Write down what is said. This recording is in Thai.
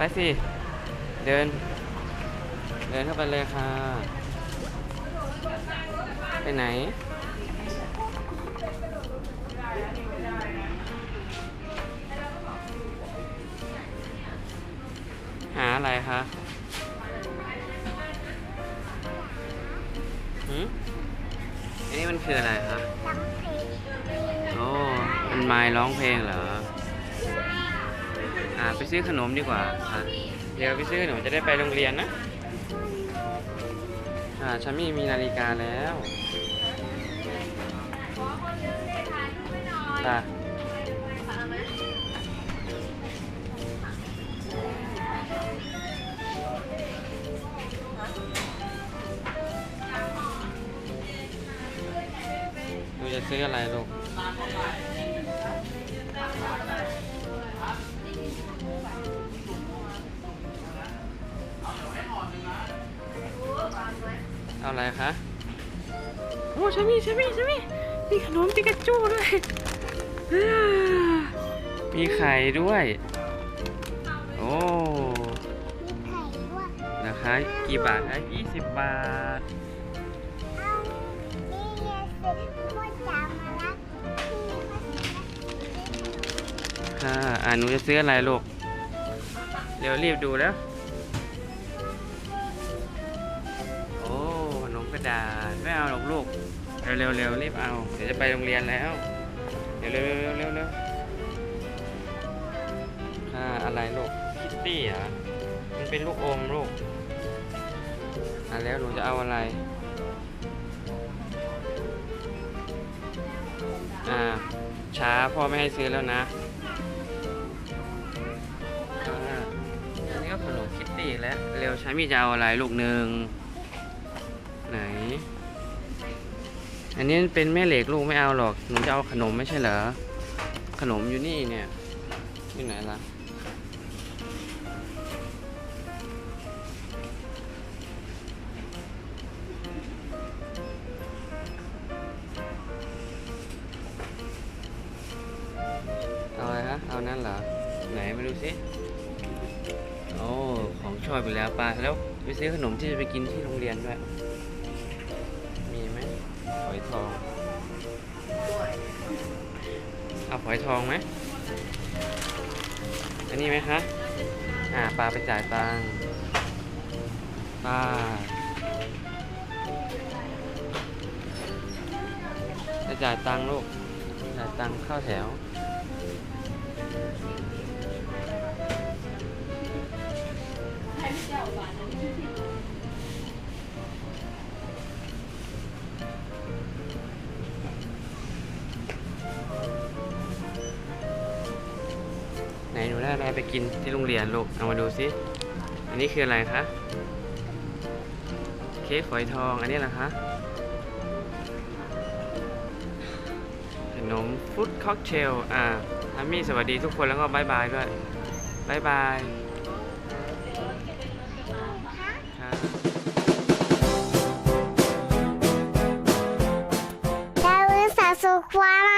ไปสิ เดิน เดินเข้าไปเลยค่ะ ไปไหน หาอะไรคะหืมอันนี้มันคืออะไรคะโอ้มันไม้ร้องเพลงเหรอ อ่าไปซื้อขนมดีกว่าค่ะเดี๋ยวไปซื้อขนมจะได้ไปโรงเรียนนะอ่าชัมมี่มีนาฬิกาแล้วตาหนูจะซื้ออะไรลูก เอาอะไรคะ โอ้ชัมมี่ชัมมี่ชัมมี่มีขนมปิกาจูด้วยอ่ามีไข่ด้วย โอ้มีไข่ด้วยราคากี่บาทคะ20บาทเอานี่ไงสิพ่อจ๋ามารับพี่พ่อจ๋าค่ะอ่าหนูจะซื้ออะไรลูก เร็วรีบดูแล้ว ระดาษไม่เอาหรอกลูกเร็วเร็วเร็วรีบเอา เดี๋ยวจะไปโรงเรียนแล้วเร็วเร็วเร็วเร็วเร็วค่ะอะไรลูกคิตตี้เหรอมันเป็นลูกอมลูกอะแล้วหนูจะเอาอะไรอ่าช้าพ่อไม่ให้ซื้อแล้วนะอันนี้ก็ขนมคิตตี้แล้ว เร็วใช้มีจะเอาอะไรลูกหนึ่ง ไหน อันนี้เป็นแม่เหล็กลูกไม่เอาหรอก หนูจะเอาขนมไม่ใช่เหรอ ขนมอยู่นี่เนี่ยอยู่ไหนล่ะเอาอะไรฮะ เอานั่นเหรอ ไหนมาดูสิโอ้ ของชอบไปแล้วปลาแล้วไปซื้อขนมที่จะไปกินที่โรงเรียนด้วย อยทองเอาฝอยทองไหมอันนี้ไหมคะอ่าปลาไปจ่ายตังค์ปลาจะจ่ายตังค์ลูกจ่ายตังค์เข้าแถวไหนหนู ได้อะไรไปกินที่โรงเรียนลูกเอามาดูสิอันนี้คืออะไรคะ เค้กฝอยทอง อันนี้เหรอคะ ขนมฟุตค็อกเทล อ่าทัมมี่สวัสดีทุกคนแล้วก็บายบายด้วยบายบายครับดาวสาสุความ